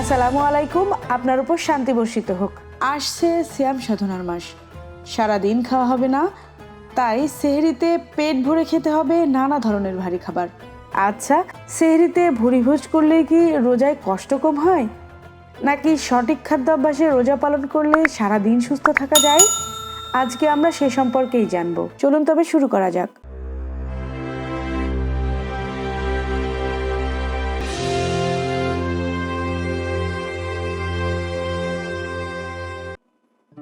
আসসালামু আলাইকুম আপনার উপর শান্তি বর্ষিত হোক। আসছে শ্যাম সাধনার মাস। সারাদিন খাওয়া হবে না তাই সেহরিতে পেট ভরে খেতে হবে নানা ধরনের ভারী খাবার। আচ্ছা সেহরিতে ভুরিভোজ করলে কি রোজায় কষ্ট কম হয়? নাকি সঠিক খাদ্যাভ্যাসে রোজা পালন করলে সারা দিন সুস্থ থাকা যায়? আজকে আমরা সে সম্পর্কেই জানব। চলুন তবে শুরু করা যাক।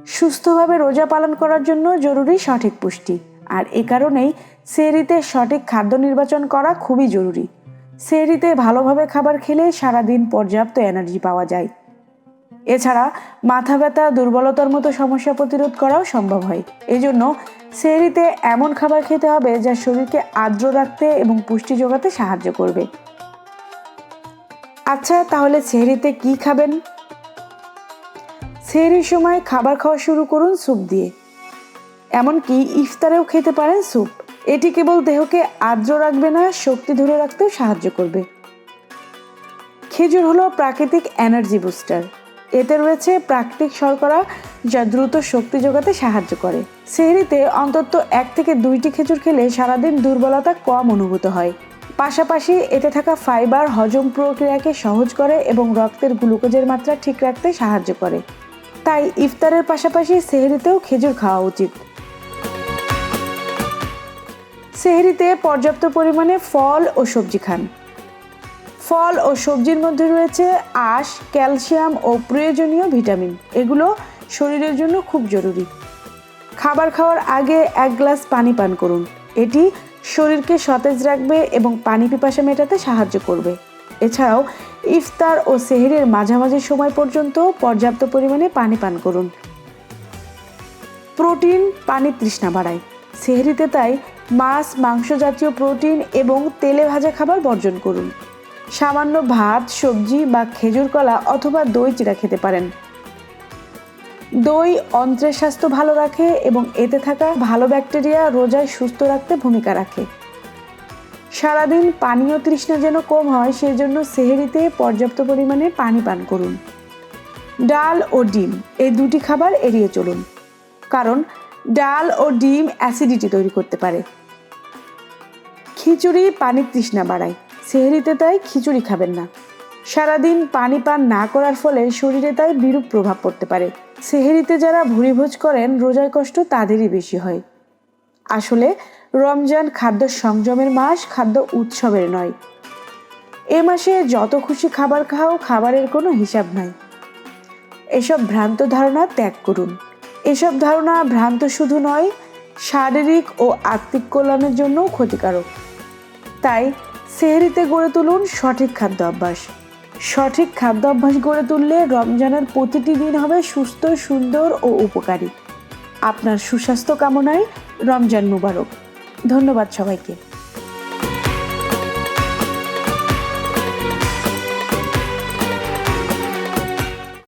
সুস্থভাবে রোজা পালন করার জন্য জরুরি সঠিক পুষ্টি। আর এ কারণেই সেহরিতে সঠিক খাদ্য নির্বাচন করা খুবই জরুরি। সেহরিতে ভালোভাবে খাবার খেলে সারাদিন পর্যাপ্ত এনার্জি পাওয়া যায়। এছাড়া মাথা ব্যথা, দুর্বলতার মতো সমস্যা প্রতিরোধ করাও সম্ভব হয়। এই জন্য সেহরিতে এমন খাবার খেতে হবে যা শরীরকে আর্দ্র রাখতে এবং পুষ্টি যোগাতে সাহায্য করবে। আচ্ছা তাহলে সেহরিতে কি খাবেন? সেহরির সময় খাবার খাওয়া শুরু করুন স্যুপ দিয়ে। এমনকি ইফতারেও খেতে পারেন স্যুপ। এটি কেবল দেহকে আর্দ্র রাখবে না, শক্তি ধরে রাখতেও সাহায্য করবে। খেজুর হলো প্রাকৃতিক এনার্জি বুস্টার। এতে রয়েছে প্রাকৃতিক শর্করা যা দ্রুত শক্তি যোগাতে সাহায্য করে। সেহরিতে অন্তত এক থেকে দুইটি খেজুর খেলে সারাদিন দুর্বলতা কম অনুভূত হয়। পাশাপাশি এতে থাকা ফাইবার হজম প্রক্রিয়াকে সহজ করে এবং রক্তের গ্লুকোজের মাত্রা ঠিক রাখতে সাহায্য করে। তাই ইফতারের পাশাপাশি সেহরিতেও খেজুর খাওয়া উচিত। সেহরিতে পর্যাপ্ত পরিমাণে ফল ও সবজি খান। ফল ও সবজির মধ্যে রয়েছে আঁশ, ক্যালসিয়াম ও প্রয়োজনীয় ভিটামিন। এগুলো শরীরের জন্য খুব জরুরি। খাবার খাওয়ার আগে এক গ্লাস পানি পান করুন। এটি শরীরকে সতেজ রাখবে এবং পানি পিপাসা মেটাতে সাহায্য করবে। এছাড়াও ইফতার ও সেহরির মাঝামাঝি সময় পর্যন্ত পর্যাপ্ত পরিমাণে পানি পান করুন। প্রোটিন পানি তৃষ্ণা বাড়ায়। সেহরিতে তাই মাছ মাংস জাতীয় প্রোটিন এবং তেলে ভাজা খাবার বর্জন করুন। সামান্য ভাত, সবজি বা খেজুর কলা অথবা দই চিরা খেতে পারেন। দই অন্ত্রের স্বাস্থ্য ভালো রাখে এবং এতে থাকা ভালো ব্যাকটেরিয়া রোজায় সুস্থ রাখতে ভূমিকা রাখে। সারাদিন পানীয় তৃষ্ণা যেন কম হয় সেই জন্য সেহেরিতে পর্যাপ্ত পরিমাণে পানি পান করুন। ডাল ও ডিম, এই দুটি খাবার এড়িয়ে চলুন, কারণ ডাল ও ডিম অ্যাসিডিটি তৈরি করতে পারে। খিচুড়ি পানির তৃষ্ণা বাড়ায়। সেহরিতে তাই খিচুড়ি খাবেন না। সারাদিন পানি পান না করার ফলে শরীরে তাই বিরূপ প্রভাব পড়তে পারে। সেহেরিতে যারা ভুরিভোজ করেন, রোজার কষ্ট তাদেরই বেশি হয়। আসলে রমজান খাদ্য সংযমের মাস, খাদ্য উৎসবের নয়। এ মাসে যত খুশি খাবার খাও, খাবারের কোনো হিসাব নাই। এসব ভ্রান্ত ধারণা ত্যাগ করুন। এসব ধারণা ভ্রান্ত শুধু নয়, শারীরিক ও আত্মিক কল্যাণের জন্যও ক্ষতিকারক। তাই সেহরিতে গড়ে তুলুন সঠিক খাদ্য অভ্যাস। সঠিক খাদ্য অভ্যাস গড়ে তুললে রমজানের প্রতিটি দিন হবে সুস্থ, সুন্দর ও উপকারী। আপনার সুস্বাস্থ্য কামনায় রমজান মুবারক। ধন্যবাদ সবাইকে।